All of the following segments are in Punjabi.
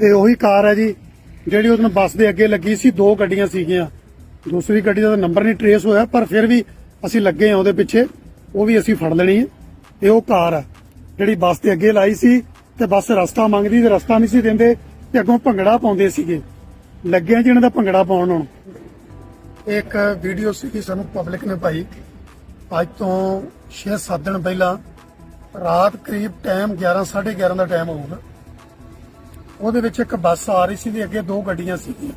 ਇਹ ਉਹੀ ਕਾਰ ਹੈ ਜੀ, ਜਿਹੜੀ ਉਹਨੂੰ ਬੱਸ ਦੇ ਅੱਗੇ ਲੱਗੀ ਸੀ, ਦੋ ਗੱਡੀਆਂ ਸੀਗੀਆਂ। ਦੂਸਰੀ ਗੱਡੀ ਦਾ ਨੰਬਰ ਨਹੀਂ ਟਰੇਸ ਹੋਇਆ, ਪਰ ਫਿਰ ਵੀ ਅਸੀਂ ਲੱਗੇ ਆ ਉਹਦੇ ਪਿੱਛੇ, ਉਹ ਵੀ ਅਸੀਂ ਫੜ ਲੈਣੀ ਹੈ। ਇਹ ਉਹ ਕਾਰ ਹੈ, ਜਿਹੜੀ ਬੱਸ ਦੇ ਅੱਗੇ ਲਾਈ ਸੀ, ਤੇ ਬੱਸ ਰਸਤਾ ਮੰਗਦੀ ਤੇ ਰਸਤਾ ਨਹੀਂ ਸੀ ਦਿੰਦੇ, ਤੇ ਅੱਗੋਂ ਭੰਗੜਾ ਪਾਉਂਦੇ ਸੀਗੇ। ਲੱਗਿਆ ਜਿਹਨਾਂ ਦਾ ਭੰਗੜਾ ਪਾਉਣ ਹੁਣ। ਇੱਕ ਵੀਡੀਓ ਸੀਗੀ ਸਾਨੂੰ ਪਬਲਿਕ ਨੇ ਪਾਈ ਅੱਜ ਤੋਂ 6-7 ਦਿਨ ਪਹਿਲਾਂ ਰਾਤ ਕਰੀਬ ਟਾਈਮ 11:30 ਦਾ ਟਾਈਮ ਹੋਊਗਾ। ਉਹਦੇ ਵਿੱਚ ਇੱਕ ਬੱਸ ਆ ਰਹੀ ਸੀ ਤੇ ਅੱਗੇ ਦੋ ਗੱਡੀਆਂ ਸੀਗੀਆਂ।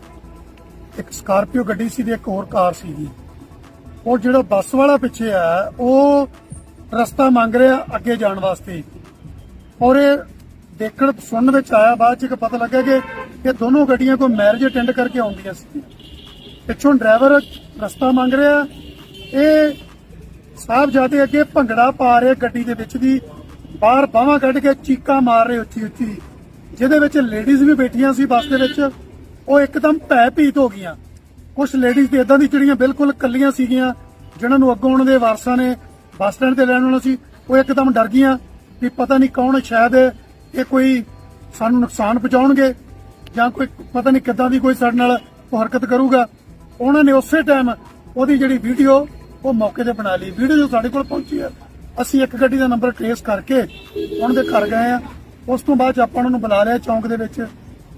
ਇੱਕ ਸਕਾਰਪੀਓ ਗੱਡੀ ਸੀ ਤੇ ਇੱਕ ਹੋਰ ਕਾਰ ਸੀਗੀ। ਉਹ ਜਿਹੜਾ ਬੱਸ ਵਾਲਾ ਪਿੱਛੇ ਆ, ਉਹ ਰਸਤਾ ਮੰਗ ਰਿਹਾ ਅੱਗੇ ਜਾਣ ਵਾਸਤੇ। ਔਰ ਇਹ ਦੇਖਣ, ਸੁਣਨ ਵਿੱਚ ਆਇਆ, ਬਾਅਦ ਚ ਕਿ ਪਤਾ ਲੱਗਾ ਕਿ ਇਹ ਦੋਨੋਂ ਗੱਡੀਆਂ ਕੋਈ ਮੈਰਿਜ ਅਟੈਂਡ ਕਰਕੇ ਆਉਂਦੀਆਂ ਸੀ ਪਿੱਛੋਂ ਡਰਾਈਵਰ ਰਸਤਾ ਮੰਗ ਰਿਹਾ, ਇਹ ਸਾਹਿਬ ਜਾਦੇ ਅੱਗੇ ਭੰਗੜਾ ਪਾ ਰਿਹਾ ਗੱਡੀ ਦੇ ਵਿੱਚ ਦੀ, ਬਾਹਰ ਬਾਹਾਂ ਕੱਢ ਕੇ ਚੀਕਾਂ ਮਾਰ ਰਹੇ ਉੱਚੀ ਉੱਚੀ ਜਿਹਦੇ ਵਿੱਚ ਲੇਡੀਜ਼ ਵੀ ਬੈਠੀਆਂ ਸੀ ਬੱਸ ਦੇ ਵਿੱਚ, ਉਹ ਇੱਕਦਮ ਭੈ ਭੀਤ ਹੋ ਗਈਆਂ। ਕੁਝ ਲੇਡੀਜ਼ ਤੇ ਇਦਾਂ ਦੀ ਜਿਹੜੀਆਂ ਬਿਲਕੁਲ ਕੱਲੀਆਂ ਸੀਗੀਆਂ, ਜਿਨ੍ਹਾਂ ਨੂੰ ਅੱਗੋਂ ਉਹਨਾਂ ਦੇ ਵਾਰਸਾਂ ਨੇ ਬੱਸ ਸਟੈਂਡ ਤੇ ਲੈਣ ਆਉਣਾ ਸੀ। ਉਹ ਇੱਕਦਮ ਡਰ ਗਈਆਂ ਵੀ ਪਤਾ ਨਹੀਂ ਕੌਣ ਸ਼ਾਇਦ ਇਹ ਕੋਈ ਸਾਨੂੰ ਨੁਕਸਾਨ ਪਹੁੰਚਾਉਣਗੇ ਜਾਂ ਕੋਈ ਪਤਾ ਨਹੀਂ ਕਿੱਦਾਂ ਦੀ ਕੋਈ ਸਾਡੇ ਨਾਲ ਹਰਕਤ ਕਰੂਗਾ। ਉਹਨਾਂ ਨੇ ਉਸੇ ਟਾਈਮ ਉਹਦੀ ਜਿਹੜੀ ਵੀਡੀਓ ਉਹ ਮੌਕੇ ਤੇ ਬਣਾ ਲਈ। ਵੀਡੀਓ ਜੋ ਸਾਡੇ ਕੋਲ ਪਹੁੰਚੀ ਹੈ। ਅਸੀਂ ਇੱਕ ਗੱਡੀ ਦਾ ਨੰਬਰ ਟ੍ਰੇਸ ਕਰਕੇ ਉਹਨਾਂ ਦੇ ਘਰ ਗਏ ਆ ਉਸ ਤੋਂ ਬਾਅਦ ਆਪਾਂ ਉਹਨਾਂ ਨੂੰ ਬੁਲਾ ਲਿਆ ਚੌਂਕ ਦੇ ਵਿੱਚ।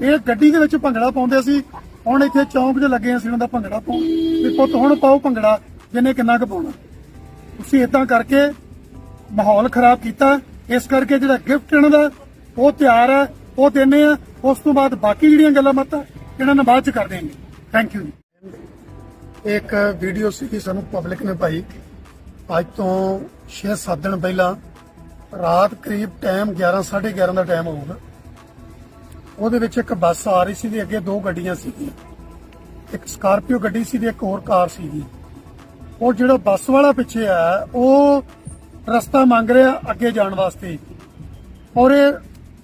ਇਹ ਗੱਡੀ ਦੇ ਵਿੱਚ ਭੰਗੜਾ ਪਾਉਂਦੇ ਸੀ। ਹੁਣ ਇੱਥੇ ਚੌਂਕ 'ਚ ਲੱਗੇ ਅਸੀਂ ਉਹਨਾਂ ਦਾ ਭੰਗੜਾ ਪਾਉਣ। ਵੀ ਪੁੱਤ, ਹੁਣ ਪਾਓ ਭੰਗੜਾ ਜਿਹਨੇ ਕਿੰਨਾ ਕੁ ਪਾਉਣਾ। ਤੁਸੀਂ ਇਦਾਂ ਕਰਕੇ ਮਾਹੌਲ ਖਰਾਬ ਕੀਤਾ। ਇਸ ਕਰਕੇ ਜਿਹੜਾ ਗਿਫਟ ਇਹਨਾਂ ਦਾ, ਉਹ ਤਿਆਰ ਹੈ, ਉਹ ਦਿੰਨੇ ਆ ਉਸ ਤੋਂ ਬਾਅਦ ਬਾਕੀ ਜਿਹੜੀਆਂ ਗੱਲਾਂ ਬਾਤਾਂ, ਇਹਨਾਂ ਨਾਲ ਬਾਅਦ ਚ ਕਰ ਦੇਣਗੇ ਥੈਂਕ ਯੂ ਇੱਕ ਵੀਡੀਓ ਸੀਗੀ ਸਾਨੂੰ ਪਬਲਿਕ ਨੇ ਭਾਈ ਅੱਜ ਤੋਂ 6-7 ਦਿਨ ਪਹਿਲਾਂ ਰਾਤ ਕਰੀਬ ਟਾਈਮ 11:30 ਦਾ ਟਾਈਮ ਹੋਊਗਾ। ਉਹਦੇ ਵਿੱਚ ਇੱਕ ਬੱਸ ਆ ਰਹੀ ਸੀ ਤੇ ਅੱਗੇ ਦੋ ਗੱਡੀਆਂ ਸੀਗੀਆਂ। ਇੱਕ ਸਕਾਰਪੀਓ ਗੱਡੀ ਸੀ ਤੇ ਇੱਕ ਹੋਰ ਕਾਰ ਸੀਗੀ। ਉਹ ਜਿਹੜਾ ਬੱਸ ਵਾਲਾ ਪਿੱਛੇ ਆ, ਉਹ ਰਸਤਾ ਮੰਗ ਰਿਹਾ ਅੱਗੇ ਜਾਣ ਵਾਸਤੇ। ਔਰ ਇਹ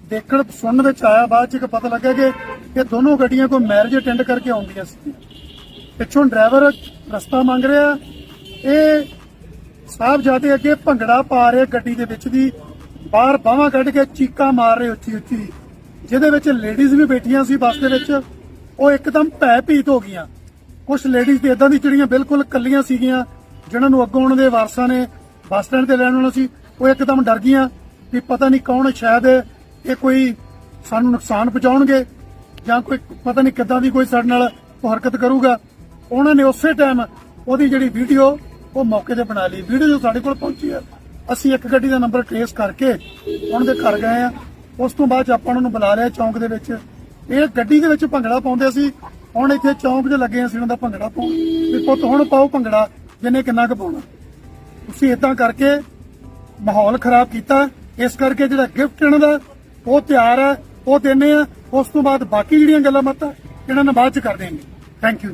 ਦੇਖਣ, ਸੁਣਨ ਵਿੱਚ ਆਇਆ, ਬਾਅਦ ਚ ਕਿ ਪਤਾ ਲੱਗਾ ਕਿ ਇਹ ਦੋਨੋਂ ਗੱਡੀਆਂ ਕੋਈ ਮੈਰਿਜ ਅਟੈਂਡ ਕਰਕੇ ਆਉਂਦੀਆਂ ਸੀ ਪਿੱਛੋਂ ਡਰਾਈਵਰ ਰਸਤਾ ਮੰਗ ਰਿਹਾ, ਇਹ ਸਾਹਿਬ ਜਾਦੇ ਅੱਗੇ ਭੰਗੜਾ ਪਾ ਰਹੇ ਗੱਡੀ ਦੇ ਵਿੱਚ ਦੀ ਬਾਹਰ ਬਾਹਾਂ ਕੱਢ ਕੇ ਚੀਕਾਂ ਮਾਰ ਰਹੇ ਉੱਚੀ ਉੱਚੀ। ਜਿਹਦੇ ਵਿੱਚ ਲੇਡੀਜ਼ ਵੀ ਬੈਠੀਆਂ ਸੀ ਬੱਸ ਦੇ ਵਿੱਚ, ਉਹ ਇੱਕਦਮ ਭੈ ਭੀਤ ਹੋ ਗਈਆਂ। ਕੁਝ ਲੇਡੀਜ਼ ਤੇ ਇਦਾਂ ਦੀ ਜਿਹੜੀਆਂ ਬਿਲਕੁਲ ਕੱਲੀਆਂ ਸੀਗੀਆਂ, ਜਿਨ੍ਹਾਂ ਨੂੰ ਅੱਗੋਂ ਉਹਨਾਂ ਦੇ ਵਾਰਸਾਂ ਨੇ ਬੱਸ ਸਟੈਂਡ ਤੇ ਲੈਣ ਆਉਣਾ ਸੀ। ਉਹ ਇੱਕਦਮ ਡਰ ਗਈਆਂ ਵੀ ਪਤਾ ਨਹੀਂ ਕੌਣ ਸ਼ਾਇਦ ਇਹ ਕੋਈ ਸਾਨੂੰ ਨੁਕਸਾਨ ਪਹੁੰਚਾਉਣਗੇ ਜਾਂ ਕੋਈ ਪਤਾ ਨਹੀਂ ਕਿੱਦਾਂ ਦੀ ਕੋਈ ਸਾਡੇ ਨਾਲ ਹਰਕਤ ਕਰੂਗਾ। ਉਹਨਾਂ ਨੇ ਉਸੇ ਟਾਈਮ ਉਹਦੀ ਜਿਹੜੀ ਵੀਡੀਓ ਉਹ ਮੌਕੇ ਤੇ ਬਣਾ ਲਈ। ਵੀਡੀਓ ਜੋ ਸਾਡੇ ਕੋਲ ਪਹੁੰਚੀ ਹੈ ਅਸੀਂ ਇੱਕ ਗੱਡੀ ਦਾ ਨੰਬਰ ਟ੍ਰੇਸ ਕਰਕੇ ਉਹਨਾਂ ਦੇ ਘਰ ਗਏ ਆ। ਉਸ ਤੋਂ ਬਾਅਦ ਆਪਾਂ ਉਹਨਾਂ ਨੂੰ ਬੁਲਾ ਲਿਆ ਚੌਂਕ ਦੇ ਵਿੱਚ। ਇਹ ਗੱਡੀ ਦੇ ਵਿੱਚ ਭੰਗੜਾ ਪਾਉਂਦੇ ਸੀ ਹੁਣ ਇੱਥੇ ਚੌਂਕ 'ਚ ਲੱਗੇ ਅਸੀਂ, ਉਹਨਾਂ ਦਾ ਭੰਗੜਾ ਪਾਉਣ। ਵੀ ਪੁੱਤ, ਹੁਣ ਪਾਓ ਭੰਗੜਾ ਜਿਹਨੇ ਕਿੰਨਾ ਕੁ ਪਾਉਣਾ। ਤੁਸੀਂ ਇਦਾਂ ਕਰਕੇ ਮਾਹੌਲ ਖਰਾਬ ਕੀਤਾ। ਇਸ ਕਰਕੇ ਜਿਹੜਾ ਗਿਫਟ ਇਹਨਾਂ ਦਾ, ਉਹ ਤਿਆਰ ਹੈ ਉਹ ਦਿੰਨੇ ਆ। ਉਸ ਤੋਂ ਬਾਅਦ ਬਾਕੀ ਜਿਹੜੀਆਂ ਗੱਲਾਂ ਬਾਤਾਂ, ਇਹਨਾਂ ਨਾਲ ਬਾਅਦ ਚ ਕਰ ਦੇਣਗੇ ਥੈਂਕ ਯੂ